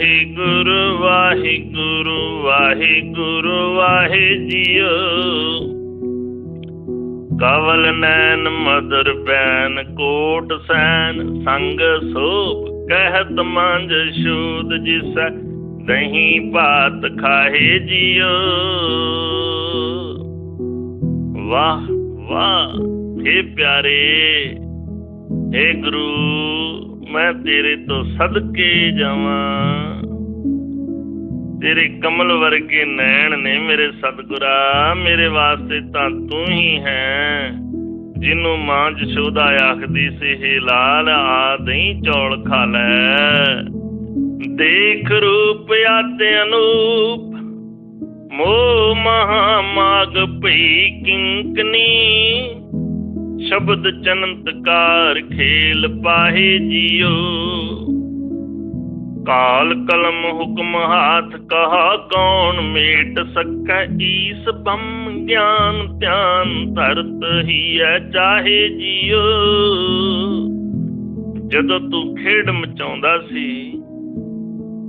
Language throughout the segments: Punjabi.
ਵਾਹਿਗੁਰੂ ਵਾਹਿਗੁਰੂ ਵਾਹਿਗੁਰੂ ਵਾਹਿ ਜੀਓ ਕਵਲ ਨੈਣ, ਮਦਰ ਬੈਨ ਕੋਟ ਸੈਨ ਸੰਗ ਸੋਪ ਕਹਿਤ ਮੰਜ ਸ਼ੂਦ ਜਿਸ, ਦਹੀਂ ਭਾਤ ਖਾਹੇ ਜੀਓ। ਵਾਹ ਵਾਹ हे ਪਿਆਰੇ हे ਗੁਰੂ। ਮੈਂ ਤੇਰੇ ਤੋਂ ਸਦਕੇ ਜਾਵਾਂ। ਤੇਰੇ ਕਮਲ ਵਰਗੇ ਨੈਣ ਨੇ ਮੇਰੇ ਸਤਿਗੁਰਾ। ਮੇਰੇ ਵਾਸਤੇ ਤਾਂ ਤੂੰ ਹੀ ਹੈ। ਜਿਹਨੂੰ ਮਾਂ ਜਸ਼ੋਦਾ ਆਖਦੀ ਸੀ, ਹੇ ਲਾਲ, ਆ ਦਹੀਂ ਚੌਲ ਖਾ ਲੈ। ਦੇਖ ਰੂਪ ਆਤੇ ਅਨੂਪ। ਮੋਹ ਮਹਾ ਮਾਗ ਭਈ ਕਿੰਕਨੀ। ਸ਼ਬਦ ਚਨੰਤਕਾਰ ਖੇਲ ਪਾਹੇ ਜੀਓ। ਕਾਲ ਕਲਮ ਹੁਕਮ ਹਾਥ ਕਹਾ, ਕੌਣ ਮੇਟ ਸਕੈ ਈਸ ਬੰਮ ਗਿਆਨ, ਧਿਆਨ ਧਰਤ ਹੀ ਐ ਚਾਹੇ ਜੀਓ। ਜਦੋਂ ਤੂੰ ਖੇਡ ਮਚਾਉਂਦਾ ਸੀ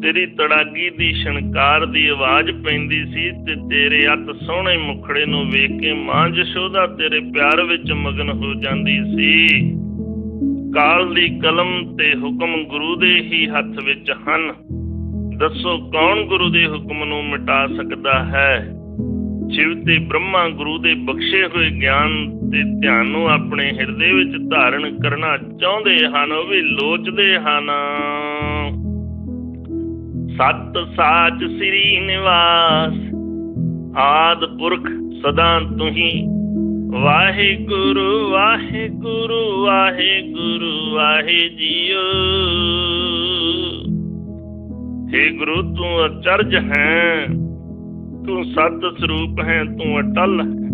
ਤੇਰੀ ਤੜਾਗੀ ਦੀ ਸ਼ਣਕਾਰ ਦੀ ਆਵਾਜ਼ ਪੈਂਦੀ ਸੀ ਤੇ ਤੇਰੇ ਅੱਤ ਸੋਹਣੇ ਮੁਖੜੇ ਨੂੰ ਵੇਖ ਕੇ ਮਾਂ ਜਸ਼ੋਦਾ ਤੇਰੇ ਪਿਆਰ ਵਿੱਚ ਮਗਨ ਹੋ ਜਾਂਦੀ ਸੀ। ਕਾਲ ਦੀ ਕਲਮ ਤੇ ਹੁਕਮ ਗੁਰੂ ਦੇ ਹੀ ਹੱਥ ਵਿੱਚ ਹਨ। ਦੱਸੋ ਕੌਣ ਗੁਰੂ ਦੇ ਹੁਕਮ ਨੂੰ ਮਿਟਾ ਸਕਦਾ ਹੈ? ਸ਼ਿਵ ਤੇ ਬ੍ਰਹਮਾ ਗੁਰੂ ਦੇ ਬਖਸ਼ੇ ਹੋਏ ਗਿਆਨ ਤੇ ਧਿਆਨ ਨੂੰ ਆਪਣੇ ਹਿਰਦੇ ਵਿੱਚ ਧਾਰਨ ਕਰਨਾ ਚਾਹੁੰਦੇ ਹਨ, ਉਹ ਵੀ ਲੋਚਦੇ ਹਨ। ਸਤ ਸਾਚ ਸ੍ਰੀ ਨਿਵਾਸ। ਆਦ ਪੁਰਖ ਸਦਾ ਤੂੰ ਹੀ ਵਾਹਿਗੁਰੂ ਵਾਹਿਗੁਰੂ ਵਾਹਿਗੁਰੂ ਵਾਹਿ ਜੀਓ ਹੇ ਗੁਰੂ, ਤੂੰ ਅਚਰਜ ਹੈ। ਤੂੰ ਸਤ ਸਰੂਪ ਹੈ, ਤੂੰ ਅਟਲ ਹੈ।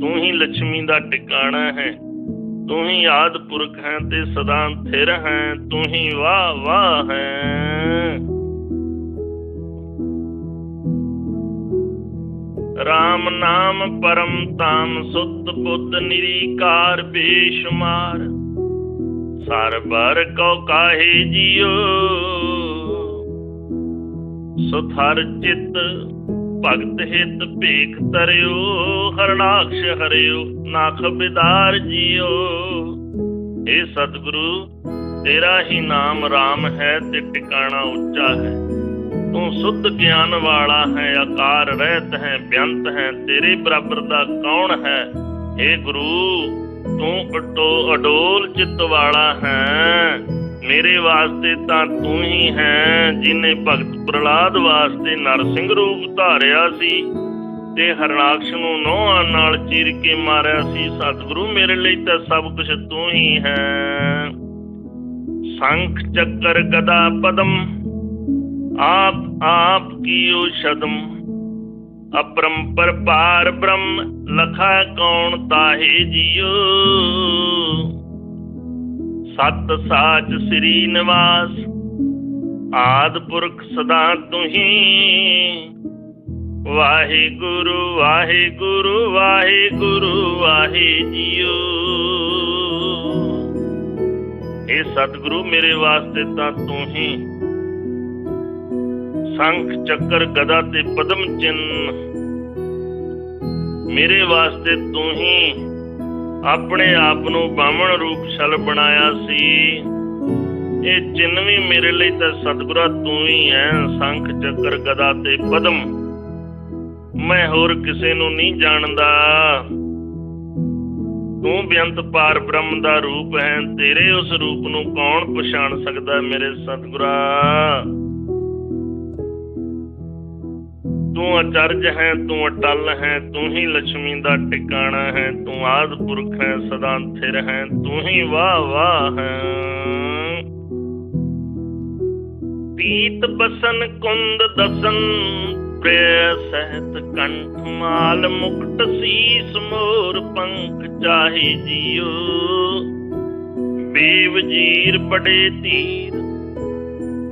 ਤੂੰ ਹੀ ਲక్ష్ਮੀ ਦਾ ਟਿਕਾਣਾ ਹੈ। ਤੂੰ ਹੀ ਆਦ ਪੁਰਖ ਹੈ ਤੇ ਸਦਾ ਥਿਰ ਹੈ। ਤੂੰ ਹੀ ਵਾਹ ਵਾਹ ਹੈ। ਰਾਮ ਨਾਮ ਪਰਮ ਤਾਮ ਸੁਤ ਬੁੱਧ ਨਿਰੀਕਾਰ ਬੇਸ਼ੁਮਾਰ ਸਰਬਰ ਕੋ ਕਾਹੇ ਜਿਉ? ਸੁਥਰ ਚਿਤ ਭਗਤ ਹਿਤ ਭੇਖ ਤਰਿਓ, ਹਰਨਾਕਸ਼ ਹਰਿਓ, ਨਾਖ ਬਿਦਾਰ ਜਿਉ। ਏ ਸਤਿਗੁਰੂ, ਤੇਰਾ ਹੀ ਨਾਮ RAM ਹੈ ਤੇ ਟਿਕਾਣਾ ਉੱਚਾ ਹੈ। ਤੂੰ ਸੁੱਧ ਗਿਆਨ ਵਾਲਾ ਹੈ, ਆਕਾਰ ਰਹਿਤ ਹੈ ਬੇਅੰਤ ਹੈ, ਤੇਰੇ ਬਰਾਬਰ ਦਾ ਕੌਣ ਹੈ? ਏ ਗੁਰੂ, ਤੂੰ ਅਟੋ, ਅਡੋਲ ਚਿੱਤ ਵਾਲਾ ਹੈ। ਮੇਰੇ ਵਾਸਤੇ ਤਾਂ ਤੂੰ ਹੀ ਹੈ, ਜਿਨੇ ਭਗਤ ਪ੍ਰਲਾਦ ਵਾਸਤੇ ਨਰਸਿੰਘ ਰੂਪ ਧਾਰਿਆ ਸੀ ਤੇ ਹਰਨਾਕਸ਼ ਨੂੰ ਨੋਹਾਂ ਨਾਲ ਚੀਰ ਕੇ ਮਾਰਿਆ ਸੀ। ਸਤਿਗੁਰੂ ਮੇਰੇ ਲਈ ਤਾਂ ਸਭ ਕੁਝ ਤੂੰ ਹੀ ਹੈ। ਸੰਖ ਚੱਕਰ ਗਦਾ ਪਦਮ, ਆਪ ਆਪ ਕੀਓ ਸ਼ਦਮ, ਅਪਰੰਪਰ ਪਾਰ ਬ੍ਰਹਮ, ਲਖਾ ਕੌਣ ਤਾਹੇ ਜਿਉ ਸਤ ਸਾਚ ਸ੍ਰੀ ਨਿਵਾਸ, ਆਦ ਪੁਰਖ ਸਦਾ ਤੁਹੀ। ਵਾਹਿਗੁਰੂ ਵਾਹਿਗੁਰੂ ਵਾਹਿਗੁਰੂ, ਵਾਹਿ ਜੀਓ। ਇਹ ਸਤਿਗੁਰੂ, ਮੇਰੇ ਵਾਸਤੇ ਤਾਂ ਤੂੰ ਹੀ ਸੰਖ ਚੱਕਰ ਗਦਾ ਤੇ ਪਦਮ ਚਿੰਨ। ਮੇਰੇ ਵਾਸਤੇ ਤੂੰ ਹੀ ਆਪਣੇ ਆਪ ਨੂੰ ਬਾਮਣ ਰੂਪ ਛਲ ਬਣਾਇਆ ਸੀ। ਇਹ ਚਿੰਨ ਵੀ ਮੇਰੇ ਲਈ ਤਾਂ ਸਤਿਗੁਰਾ, ਤੂੰ ਹੀ ਹੈ ਸੰਖ ਚੱਕਰ ਗਦਾ ਤੇ ਪਦਮ। ਮੈਂ ਹੋਰ ਕਿਸੇ ਨੂੰ ਨਹੀਂ ਜਾਣਦਾ। ਤੂੰ ਬੇਅੰਤ ਪਾਰ ਬ੍ਰਹਮ ਦਾ ਰੂਪ ਹੈ, ਤੇਰੇ ਉਸ ਰੂਪ ਨੂੰ ਕੌਣ ਪਛਾਣ ਸਕਦਾ ਮੇਰੇ ਸਤਿਗੁਰਾ? ਤੂੰ ਅਚਰਜ ਹੈ, ਤੂੰ ਅਟਲ ਹੈ, ਤੂੰ ਹੀ ਲక్ష్ਮੀ ਦਾ ਟਿਕਾਣਾ ਹੈ, ਤੂੰ ਆਦ ਪੁਰਖ ਹੈ, ਸਦਾ ਥਿਰ ਹੈ, ਤੂੰ ਹੀ ਵਾਹ ਵਾਹ ਹੈ। ਪੀਤ ਬਸਨ, ਕੁੰਦ ਦਸਨ ਪ੍ਰਿਯ ਸਹਿਤ ਕੰਠ ਮਾਲ, ਮੁਕਟ ਸੀਸ ਮੋਰ ਪੰਖ ਚਾਹੇ ਜਿਉ ਬੇਵਜੀਰ ਬੜੇ ਤੀਰ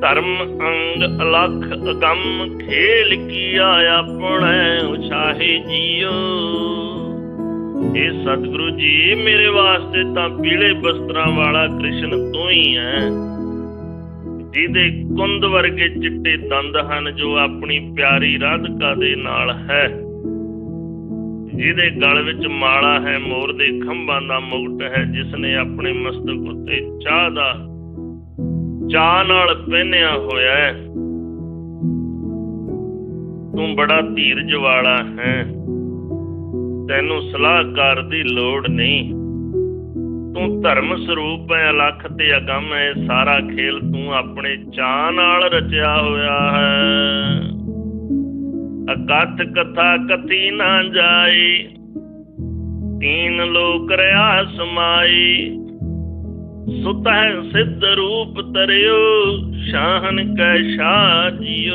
ਧਰਮ ਅੰਗ ਅਲਖ ਅਗੰਮ ਖੇਲ ਕੀਆ ਆਪਣੇ ਉਛਾਹੇ ਜਿਉ ਇਹ ਸਤਿਗੁਰੂ ਜੀ, ਮੇਰੇ ਵਾਸਤੇ ਤਾਂ ਪੀਲੇ ਬਸਤਰਾਂ ਵਾਲਾ ਕ੍ਰਿਸ਼ਨ ਤੂੰ ਹੀ ਹੈ। ਜਿਹਦੇ ਕੁੰਦ ਵਰਗੇ ਚਿੱਟੇ ਦੰਦ ਹਨ, ਜੋ ਆਪਣੀ ਪਿਆਰੀ ਰਾਧਿਕਾ ਦੇ ਨਾਲ ਹੈ। ਜਿਹਦੇ ਗਲ ਵਿੱਚ ਮਾਲਾ ਹੈ, ਮੋਰ ਦੇ ਖੰਭਾਂ ਦਾ ਮੁਕਟ ਹੈ ਜਿਸ ਨੇ ਆਪਣੇ ਮਸਤਕ ਉੱਤੇ ਚਾਹ ਦਾ ਚਾਹ ਨਾਲ ਪਹਿਨਿਆ ਹੋਇਆ ਹੈ। ਤੂੰ ਬੜਾ ਧੀਰਜ ਵਾਲਾ ਹੈ। ਤੈਨੂੰ ਸਲਾਹਕਾਰ ਦੀ ਲੋੜ ਨਹੀਂ। ਤੂੰ ਧਰਮ ਸਰੂਪ ਹੈ, ਅਲਖ ਤੇ ਅਗੰਮ ਹੈ, ਸਾਰਾ ਖੇਲ ਤੂੰ ਆਪਣੇ ਚਾਹ ਨਾਲ ਰਚਿਆ ਹੋਇਆ ਹੈ। ਅਕਥ ਕਥਾ ਕਥੀ ਨਾ ਜਾਏ ਤੀਨ ਲੋਕ ਰਿਆ ਸਮਾਈ ਸੁਤ ਹੈ ਸਿੱਧ ਰੂਪ ਤਰਿਓ ਸ਼ਾਹਨ ਕੈ ਸ਼ਾਹ ਜੀਓ।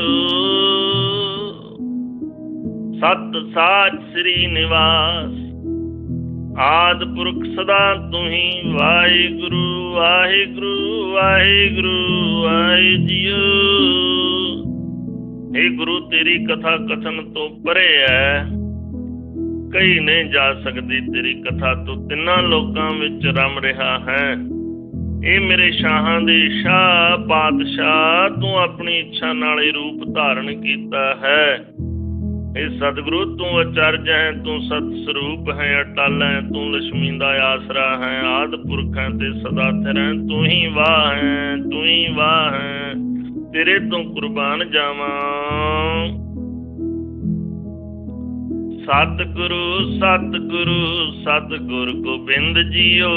ਸਤ ਸਾਚ ਸ੍ਰੀ ਨਿਵਾਸ, ਆਦ ਪੁਰਖ ਸਦਾ ਤੁਹੀ, ਵਾਹਿਗੁਰੂ ਵਾਹਿਗੁਰੂ ਵਾਹਿਗੁਰੂ ਵਾਹਿ ਜਿਓ। हे ਗੁਰੂ, ਤੇਰੀ ਕਥਾ ਕਥਨ ਤੋਂ ਪਰੇ ਹੈ ਕਈ ਨਹੀਂ ਜਾ ਸਕਦੀ ਤੇਰੀ ਕਥਾ ਤੋਂ, ਤਿੰਨਾਂ ਲੋਕਾਂ ਵਿੱਚ ਰਮ ਰਿਹਾ ਹੈ। ਇਹ ਮੇਰੇ ਸ਼ਾਹਾਂ ਦੇ ਸ਼ਾਹ ਪਾਤਸ਼ਾਹ ਤੂੰ ਆਪਣੀ ਇੱਛਾ ਨਾਲ ਇਹ ਰੂਪ ਧਾਰਨ ਕੀਤਾ ਹੈ। ਇਹ ਸਤਿਗੁਰੂ, ਤੂੰ ਅਚਰਜ ਹੈ, ਤੂੰ ਸਤ ਸਰੂਪ ਹੈ, ਅਟਲ ਹੈ, ਤੂੰ ਲక్ష్ਮੀ ਦਾ ਆਸਰਾ ਹੈ, ਆਦ ਪੁਰਖ ਤੇ ਸਦਾ ਸਥਿਰ ਹੈ, ਤੂੰ ਹੀ ਵਾਹ ਹੈ, ਤੂੰ ਹੀ ਵਾਹ ਹੈ, ਤੇਰੇ ਤੋਂ ਕੁਰਬਾਨ ਜਾਵਾਂ। ਸਤਿਗੁਰੂ ਸਤਿਗੁਰੂ, ਸਤਿਗੁਰ ਗੋਬਿੰਦ ਜੀਓ।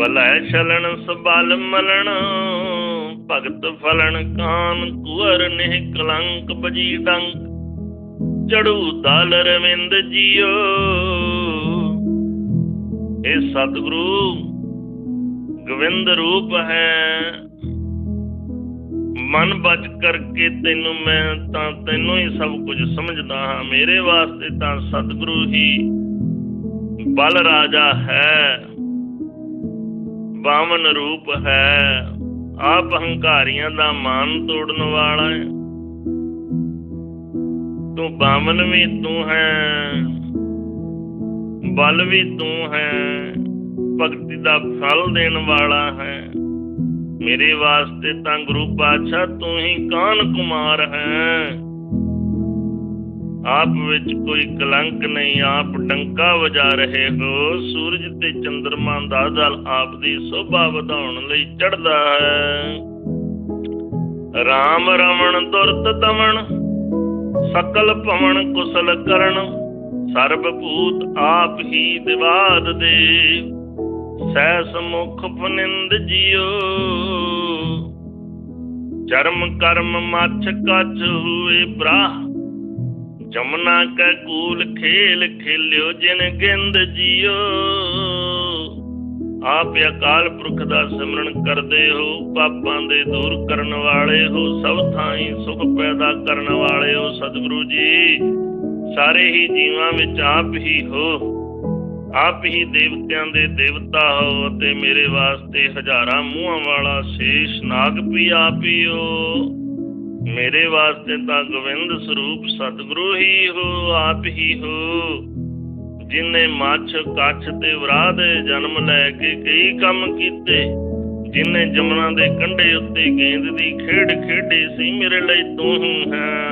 ਬਲੈ ਛਲਣ ਸਬਲ ਮਲਣ, ਭਗਤ ਫਲਣ ਕਾਨ ਕੁਰ ਨਿਹ ਕਲੰਕ ਬਜੀ ਡੰਕ। ਚੜੂ ਦਲ ਰਵਿੰਦ ਜੀਓ ਇਹ ਸਤਿਗੁਰੂ ਗੋਵਿੰਦ ਰੂਪ ਹੈ। ਮਨ ਬਚ ਕਰਕੇ ਤੈਨੂੰ ਮੈਂ ਤਾਂ ਤੈਨੂੰ ਹੀ ਸਭ ਕੁਝ ਸਮਝਦਾ ਹਾਂ। ਮੇਰੇ ਵਾਸਤੇ ਤਾਂ ਸਤਿਗੁਰੂ ਹੀ ਬਲ ਰਾਜਾ ਹੈ। ਬਾਵਨ ਰੂਪ ਹੈ। ਆਪ ਹੰਕਾਰੀਆਂ ਦਾ ਮਾਨ ਤੋੜਨ ਵਾਲਾ ਹੈ। ਤੂੰ ਬਾਵਨ ਵੀ ਤੂੰ ਹੈ, ਬਲ ਵੀ ਤੂੰ ਹੈ, ਭਗਤੀ ਦਾ ਫਲ ਦੇਣ ਵਾਲਾ ਹੈ। ਮੇਰੇ ਵਾਸਤੇ ਤਾਂ ਗੁਰੂ ਪਾਤਸ਼ਾਹ ਤੂੰ ਹੀ ਕਾਨ ਕੁਮਾਰ ਹੈ। ਆਪ ਵਿੱਚ ਕੋਈ ਕਲੰਕ ਨਹੀਂ, ਆਪ ਡੰਕਾ ਵਜਾ ਰਹੇ ਹੋ। ਸੂਰਜ ਤੇ ਚੰਦਰਮਾ ਦਾ ਦਲ ਆਪ ਦੀ ਸੋਭਾ ਵਧਾਉਣ ਲਈ ਚੜਦਾ ਹੈ। ਰਾਮ ਰਮਣ ਦੁਰਤ ਤਮਣ ਸਕਲ ਭਵਨ ਕੁਸਲ ਕਰਨ ਸਰਬ ਭੂਤ ਆਪ ਹੀ ਦਿਵਾਦ ਦੇ। ਸੈਸ ਮੁਖ ਪਨਿੰਦ ਜਿਓ। ਚਰਮ ਕਰਮ ਮੱਛ ਕੱਚ ਹੋਏ ਬ੍ਰਾਹ ਜਮਨਾ ਕੈ ਕੂਲ ਖੇਲ ਖੇਲਿਓ ਜਿਨ ਗਿੰਦ ਜਿਓ। ਆਪ ਅਕਾਲ ਪੁਰਖ ਦਾ ਸਿਮਰਨ ਕਰਦੇ ਹੋ, ਪਾਪਾਂ ਦੇ ਦੂਰ ਕਰਨ ਵਾਲੇ ਹੋ, ਸਭ ਥਾਈਂ ਸੁਖ ਪੈਦਾ ਕਰਨ ਵਾਲੇ ਹੋ, ਸਤਿਗੁਰੂ ਜੀ। ਸਾਰੇ ਹੀ ਜੀਵਾਂ ਵਿੱਚ ਆਪ ਹੀ ਹੋ। ਆਪ ਹੀ ਦੇਵਤਿਆਂ ਦੇ ਦੇਵਤਾ ਹੋ ਅਤੇ ਮੇਰੇ ਵਾਸਤੇ ਹਜ਼ਾਰਾਂ ਮੂੰਹਾਂ ਵਾਲਾ ਸ਼ੇਸ਼ ਨਾਗ ਵੀ ਆਪ ਹੀ ਹੋ। ਮੇਰੇ ਵਾਸਤੇ ਤਾਂ ਗੋਵਿੰਦ ਸਰੂਪ ਸਤਿਗੁਰੂ ਹੀ ਹੋ, ਆਪ ਹੀ ਹੋ। ਜਿਨੇ ਮੱਛ, ਕੱਛ ਤੇ ਵਰਾ ਜਨਮ ਲੈ ਕੇ ਕਈ ਕੰਮ ਕੀਤੇ, ਜਿਨੇ ਜਮਨਾ ਦੇ ਕੰਢੇ ਉੱਤੇ ਗੇਂਦ ਦੀ ਖੇਡ ਖੇਡੀ ਸੀ, ਮੇਰੇ ਲਈ ਤੂੰ ਹੈ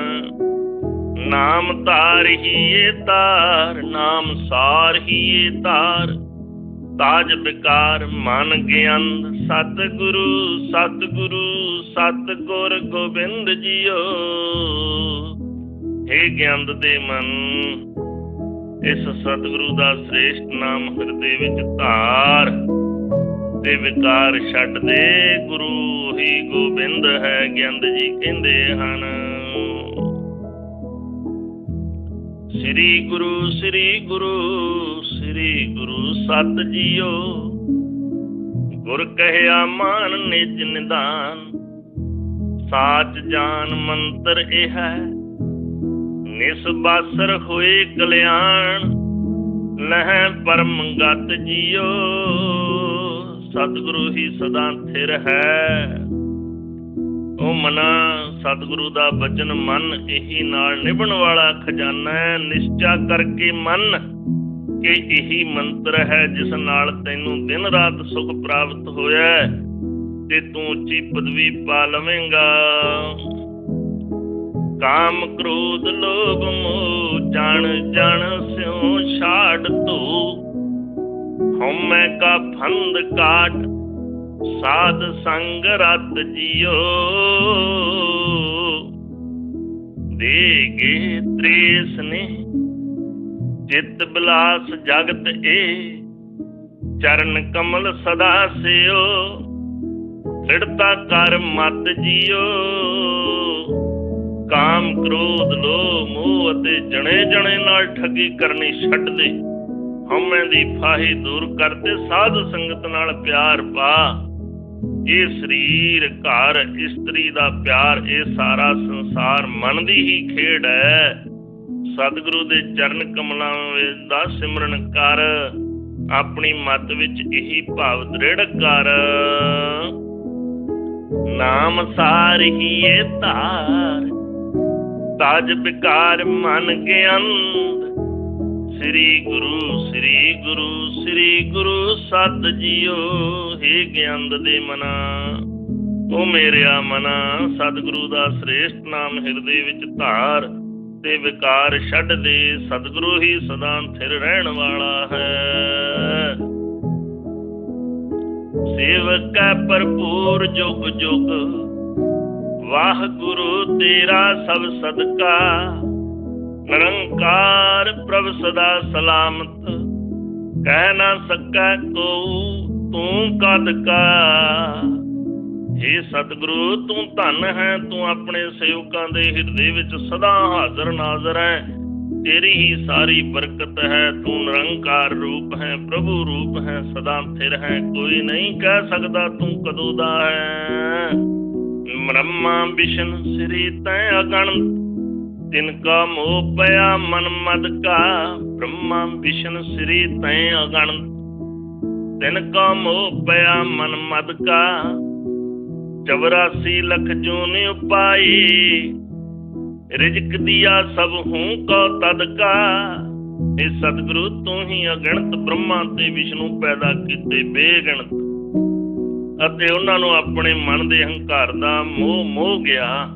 ਨਾਮ ਧਾਰ ਹੀ ਏ ਤਾਰ ਨਾਮ ਸਾਰ ਹੀ ਏ ਤਾਰ ਤਾਜ ਬਿਕਾਰ, ਮਨ ਗਿਆਨ ਸਤਿਗੁਰੂ ਸਤਿਗੁਰੂ। ਸਤਿਗੁਰ ਗੋਬਿੰਦ ਜੀਓ। हे ਗਿਆਨ ਦੇ ਮਨ, ਇਸ ਸਤਿਗੁਰੂ ਦਾ ਸ੍ਰੇਸ਼ਟ ਨਾਮ ਹਿਰਦੇ ਵਿੱਚ ਧਾਰ, ਤੇ ਵਿਕਾਰ ਛੱਡ ਦੇ ਗੁਰੂ ਹੀ ਗੋਬਿੰਦ ਹੈ ਗਿਆਨ ਜੀ ਕਹਿੰਦੇ ਹਨ। ਸ੍ਰੀ ਗੁਰੂ ਸ੍ਰੀ ਗੁਰੂ ਸ੍ਰੀ ਗੁਰੂ ਸਤ ਜੀਓ। ਗੁਰ ਕਹਿਆ ਮਾਨ ਨਿਜ ਨਿਦਾਨ ਸਾਚ ਜਾਨ ਮੰਤਰ ਇਹ ਹੈ ਨਿਸਬਾਸਰ ਹੋਏ ਕਲਿਆਣ, ਲਹਿ ਪਰਮ ਗਤ ਜੀਓ। ਸਤਿਗੁਰੂ ਹੀ ਸਦਾ ਥਿਰ ਹੈ। ਉਹ ਮਨਾ, ਸਤਿਗੁਰੂ ਦਾ ਬਚਨ ਮਨ, ਇਹੀ ਨਾਲ ਨਿਭਣ ਵਾਲਾ ਖਜ਼ਾਨਾ ਹੈ। ਨਿਸ਼ਚਾ ਕਰਕੇ ਮਨ ਕਿ ਇਹੀ ਮੰਤਰ ਹੈ, ਜਿਸ ਨਾਲ ਤੈਨੂੰ ਦਿਨ ਰਾਤ ਸੁਖ ਪ੍ਰਾਪਤ ਹੋਇਆ ਹੈ। ਤੇ ਤੂੰ ਉੱਚੀ ਪਦਵੀ ਪਾ ਲਵੇਂਗਾ। ਕਾਮ ਕ੍ਰੋਧ ਲੋਭ ਮੋਹ, ਜਣ ਜਣ ਸਿਉ ਛਾੜ ਤੂੰ। ਹਉਮੈ ਕਾ ਫੰਦ ਕਾਟ, ਸਾਧ ਸੰਗ ਰਤ ਜਿਓ ਦੇਗੇ ਤ੍ਰੇਸ ਨੇ, ਚਿਤ ਬਿਲਾਸ ਜਗਤ ਏ, ਚਰਨ ਕਮਲ ਸਦਾ ਸਿਓ ਫਿਰਤਾ ਕਰ ਮਤ ਜਿਓ। ਕਾਮ ਕ੍ਰੋਧ ਲੋਭ ਮੋਹ ਅਤੇ ਜਣੇ ਜਣੇ ਨਾਲ ਠੱਗੀ ਕਰਨੀ ਛੱਡ ਦੇ। ਹਉਮੈ ਦੀ ਫਾਹੀ ਦੂਰ ਕਰਤੇ ਸਾਧ ਸੰਗਤ ਨਾਲ ਪਿਆਰ ਪਾ। ਇਹ ਸਰੀਰ ਘਰ ਇਸਤਰੀ ਦਾ ਪਿਆਰ, ਇਹ ਸਾਰਾ ਸੰਸਾਰ ਮਨ ਦੀ ਹੀ ਖੇਡ ਹੈ ਸਤਿਗੁਰੂ ਦੇ ਚਰਨ ਕਮਲਾਂ ਦਾ ਸਿਮਰਨ ਕਰ। ਆਪਣੀ ਮਤ ਵਿੱਚ ਇਹੀ ਭਾਵ ਦ੍ਰਿੜ ਕਰ। ਨਾਮ ਸਾਰਹੀਏ ਧਾਰ। ਤਾਜ ਬਿਕਾਰ ਮਨ ਗਿਆੰਦ ਸ੍ਰੀ ਗੁਰੂ ਸ੍ਰੀ ਗੁਰੂ ਸ੍ਰੀ ਗੁਰੂ ਸਤ ਜੀਓ हे ਗਿਆੰਦ ਦੇ ਮਨਾ। ਉਹ ਮੇਰਿਆ ਮਨਾ, ਸਤਿਗੁਰੂ ਦਾ ਸ੍ਰੇਸ਼ਟ ਨਾਮ ਹਿਰਦੇ ਵਿੱਚ ਧਾਰ। ਤੇ ਵਿਕਾਰ ਛੱਡ ਦੇ, ਸਤਿਗੁਰੂ ਹੀ ਸਦਾ ਥਿਰ ਰਹਿਣ ਵਾਲਾ ਹੈ। ਸੇਵਕ ਕੈ ਭਰਪੂਰ ਜੁਗ ਜੁਗ। ਵਾਹ ਗੁਰੂ ਤੇਰਾ ਸਭ ਸਦਕਾ। ਨਿਰੰਕਾਰ ਪ੍ਰਭ ਸਦਾ ਸਲਾਮਤ। ਕਹਿ ਨਾ ਸਕੈ ਕੋ ਤੂੰ ਕਦ ਕਾ। ਏ ਸਤਿਗੁਰੂ, ਤੂੰ ਧਨ ਹੈ, ਤੂੰ ਆਪਣੇ ਸੇਵਕਾਂ ਦੇ ਹਿਰਦੇ ਵਿੱਚ ਸਦਾ ਹਾਜ਼ਰ ਨਾਜ਼ਰ ਹੈ। ਤੇਰੀ ਹੀ ਸਾਰੀ ਬਰਕਤ ਹੈ, ਤੂੰ ਨਿਰੰਕਾਰ ਰੂਪ ਹੈ, ਪ੍ਰਭੂ ਰੂਪ ਹੈ, ਸਦਾ ਥਿਰ ਹੈ, ਕੋਈ ਨਹੀਂ ਕਹਿ ਸਕਦਾ ਤੂੰ ਕਦੋਂ ਦਾ ਹੈ। ਬ੍ਰਹਮਾ ਵਿਸ਼ਨ ਸ੍ਰੀ ਤੈ ਅਗਣਤ ਤਿਨ ਕਾ ਮੋਹ ਪਿਆ ਮਨ ਮਦ ਕਾ। ਬ੍ਰਹਮਾ ਵਿਸ਼ਨ ਸ੍ਰੀ ਤੈ ਅਗਣਤ ਤਿਨ ਕਾ ਮੋਹ ਪਿਆ ਮਨ ਮਦ ਕਾ। 84 ਲੱਖ ਜੂਨ ਉਪਾਈ ਰਿਜਕ ਦਿਆ ਸਭ ਹੂੰ ਕੋ ਤਦ ਇਹ ਸਤਿਗੁਰੂ ਤੂੰ ਹੀ ਅਗਣਤ ਬ੍ਰਹਮਾ ਤੇ ਵਿਸ਼ਨੂੰ ਪੈਦਾ ਕੀਤੇ ਬੇਗਣਤ। ਅਤੇ ਉਹਨਾਂ ਨੂੰ ਆਪਣੇ ਮਨ ਦੇ ਹੰਕਾਰ ਦਾ ਮੋਹ ਮੋਹ ਗਿਆ।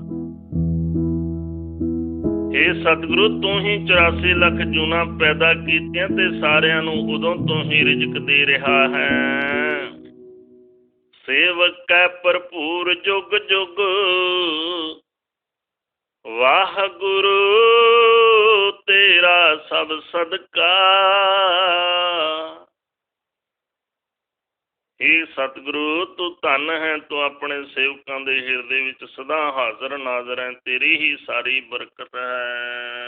ਇਹ ਸਤਿਗੁਰੂ ਤੂੰ ਹੀ 84 ਲੱਖ ਜੂਨਾ ਪੈਦਾ ਕੀਤੀਆਂ ਤੇ ਸਾਰਿਆਂ ਨੂੰ ਉਦੋਂ ਤੋਂ ਹੀ ਰਿਜਕ ਦੇ ਰਿਹਾ ਹੈ। ਸੇਵਕ ਹੈ ਭਰਪੂਰ ਜੁਗ ਜੁਗ। ਵਾਹਿਗੁਰੂ, ਤੇਰਾ ਸਭ ਸਦਕਾ। ਏ ਸਤਿਗੁਰੂ, ਤੂੰ ਧਨ ਹੈ, ਤੂੰ ਆਪਣੇ ਸੇਵਕਾਂ ਦੇ ਹਿਰਦੇ ਵਿੱਚ ਸਦਾ ਹਾਜ਼ਰ ਨਾਜ਼ਰ ਹੈ, ਤੇਰੀ ਹੀ ਸਾਰੀ ਬਰਕਤ ਹੈ।